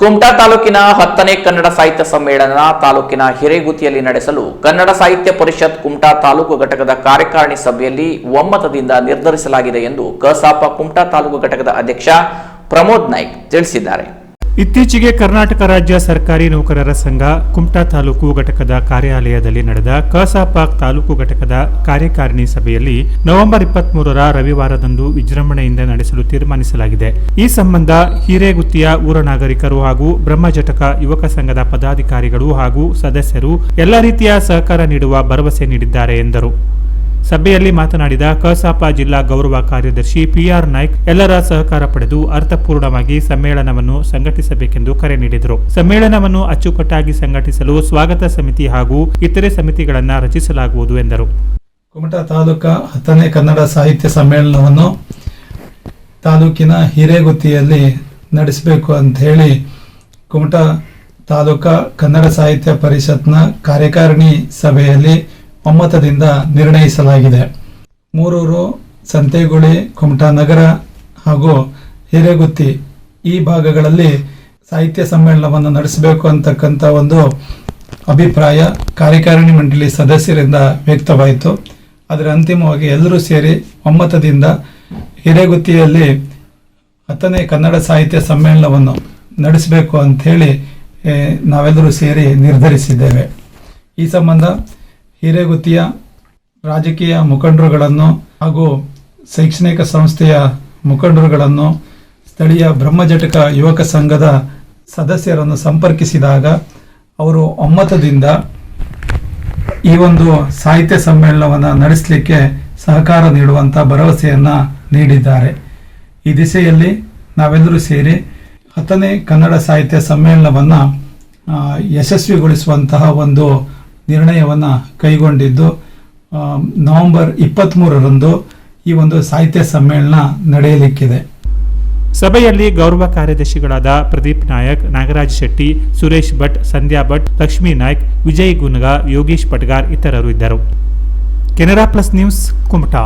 ಕುಮಟಾ ತಾಲೂಕಿನ ಹತ್ತನೇ ಕನ್ನಡ ಸಾಹಿತ್ಯ ಸಮ್ಮೇಳನ ತಾಲೂಕಿನ ಹಿರೇಗುತಿಯಲ್ಲಿ ನಡೆಸಲು ಕನ್ನಡ ಸಾಹಿತ್ಯ ಪರಿಷತ್ ಕುಮಟಾ ತಾಲೂಕು ಘಟಕದ ಕಾರ್ಯಕಾರಿಣಿ ಸಭೆಯಲ್ಲಿ ಒಮ್ಮತದಿಂದ ನಿರ್ಧರಿಸಲಾಗಿದೆ ಎಂದು ಕಸಾಪ ಕುಮಟಾ ತಾಲೂಕು ಘಟಕದ ಅಧ್ಯಕ್ಷ ಪ್ರಮೋದ್ ನಾಯ್ಕ್ ತಿಳಿಸಿದ್ದಾರೆ. ಇತ್ತೀಚೆಗೆ ಕರ್ನಾಟಕ ರಾಜ್ಯ ಸರ್ಕಾರಿ ನೌಕರರ ಸಂಘ ಕುಮಟಾ ತಾಲೂಕು ಘಟಕದ ಕಾರ್ಯಾಲಯದಲ್ಲಿ ನಡೆದ ಕಸಾಪಾಕ್ ತಾಲೂಕು ಘಟಕದ ಕಾರ್ಯಕಾರಿಣಿ ಸಭೆಯಲ್ಲಿ ನವೆಂಬರ್ ಇಪ್ಪತ್ಮೂರರ ರವಿವಾರದಂದು ವಿಜೃಂಭಣೆಯಿಂದ ನಡೆಸಲು ತೀರ್ಮಾನಿಸಲಾಗಿದೆ. ಈ ಸಂಬಂಧ ಹಿರೇಗುತ್ತಿಯ ಊರ ನಾಗರಿಕರು ಹಾಗೂ ಬ್ರಹ್ಮಜಟಕ ಯುವಕ ಸಂಘದ ಪದಾಧಿಕಾರಿಗಳು ಹಾಗೂ ಸದಸ್ಯರು ಎಲ್ಲ ರೀತಿಯ ಸಹಕಾರ ನೀಡುವ ಭರವಸೆ ನೀಡಿದ್ದಾರೆ ಎಂದರು. ಸಭೆಯಲ್ಲಿ ಮಾತನಾಡಿದ ಕಸಾಪ ಜಿಲ್ಲಾ ಗೌರವ ಕಾರ್ಯದರ್ಶಿ ಪಿಆರ್ ನಾಯ್ಕ್, ಎಲ್ಲರ ಸಹಕಾರ ಪಡೆದು ಅರ್ಥಪೂರ್ಣವಾಗಿ ಸಮ್ಮೇಳನವನ್ನು ಸಂಘಟಿಸಬೇಕೆಂದು ಕರೆ ನೀಡಿದರು. ಸಮ್ಮೇಳನವನ್ನು ಅಚ್ಚುಕಟ್ಟಾಗಿ ಸಂಘಟಿಸಲು ಸ್ವಾಗತ ಸಮಿತಿ ಹಾಗೂ ಇತರೆ ಸಮಿತಿಗಳನ್ನು ರಚಿಸಲಾಗುವುದು ಎಂದರು. ಕುಮಟಾ ತಾಲೂಕಾ ಹತ್ತನೇ ಕನ್ನಡ ಸಾಹಿತ್ಯ ಸಮ್ಮೇಳನವನ್ನು ತಾಲೂಕಿನ ಹಿರೇಗುತ್ತಿಯಲ್ಲಿ ನಡೆಸಬೇಕು ಅಂತ ಹೇಳಿ ಕುಮಟಾ ತಾಲೂಕಾ ಕನ್ನಡ ಸಾಹಿತ್ಯ ಪರಿಷತ್ನ ಕಾರ್ಯಕಾರಿಣಿ ಸಭೆಯಲ್ಲಿ ಒಮ್ಮತದಿಂದ ನಿರ್ಣಯಿಸಲಾಗಿದೆ. ಮೂರೂರು ಸಂತೆಗುಳಿ, ಕುಮಟಾ ನಗರ ಹಾಗೂ ಹಿರೇಗುತ್ತಿ ಈ ಭಾಗಗಳಲ್ಲಿ ಸಾಹಿತ್ಯ ಸಮ್ಮೇಳನವನ್ನು ನಡೆಸಬೇಕು ಅಂತಕ್ಕಂಥ ಒಂದು ಅಭಿಪ್ರಾಯ ಕಾರ್ಯಕಾರಿಣಿ ಮಂಡಳಿ ಸದಸ್ಯರಿಂದ ವ್ಯಕ್ತವಾಯಿತು. ಅದರ ಅಂತಿಮವಾಗಿ ಎಲ್ಲರೂ ಸೇರಿ ಒಮ್ಮತದಿಂದ ಹಿರೇಗುತ್ತಿಯಲ್ಲಿ ಹತ್ತನೇ ಕನ್ನಡ ಸಾಹಿತ್ಯ ಸಮ್ಮೇಳನವನ್ನು ನಡೆಸಬೇಕು ಅಂಥೇಳಿ ನಾವೆಲ್ಲರೂ ಸೇರಿ ನಿರ್ಧರಿಸಿದ್ದೇವೆ. ಈ ಸಂಬಂಧ ಹಿರೇಗುತ್ತಿಯ ರಾಜಕೀಯ ಮುಖಂಡರುಗಳನ್ನು ಹಾಗೂ ಶೈಕ್ಷಣಿಕ ಸಂಸ್ಥೆಯ ಮುಖಂಡರುಗಳನ್ನು ಸ್ಥಳೀಯ ಬ್ರಹ್ಮಜಟಕ ಯುವಕ ಸಂಘದ ಸದಸ್ಯರನ್ನು ಸಂಪರ್ಕಿಸಿದಾಗ ಅವರು ಒಮ್ಮತದಿಂದ ಈ ಒಂದು ಸಾಹಿತ್ಯ ಸಮ್ಮೇಳನವನ್ನು ನಡೆಸಲಿಕ್ಕೆ ಸಹಕಾರ ನೀಡುವಂಥ ಭರವಸೆಯನ್ನು ನೀಡಿದ್ದಾರೆ. ಈ ದಿಸೆಯಲ್ಲಿ ನಾವೆಲ್ಲರೂ ಸೇರಿ ಹತ್ತನೇ ಕನ್ನಡ ಸಾಹಿತ್ಯ ಸಮ್ಮೇಳನವನ್ನು ಯಶಸ್ವಿಗೊಳಿಸುವಂತಹ ಒಂದು ನಿರ್ಣಯವನ್ನ ಕೈಗೊಂಡಿದ್ದು ನವೆಂಬರ್ ಇಪ್ಪತ್ತ್ಮೂರರಂದು ಈ ಒಂದು ಸಾಹಿತ್ಯ ಸಮ್ಮೇಳನ ನಡೆಯಲಿಕ್ಕಿದೆ. ಸಭೆಯಲ್ಲಿ ಗೌರವ ಕಾರ್ಯದರ್ಶಿಗಳಾದ ಪ್ರದೀಪ್ ನಾಯಕ್, ನಾಗರಾಜ್ ಶೆಟ್ಟಿ, ಸುರೇಶ್ ಭಟ್, ಸಂಧ್ಯಾ ಭಟ್, ಲಕ್ಷ್ಮೀ ನಾಯ್ಕ್, ವಿಜಯ್ ಗುನ್ಗಾ, ಯೋಗೀಶ್ ಪಟ್ಗಾರ್ ಇತರರು ಇದ್ದರು. Canara plus news Kumta.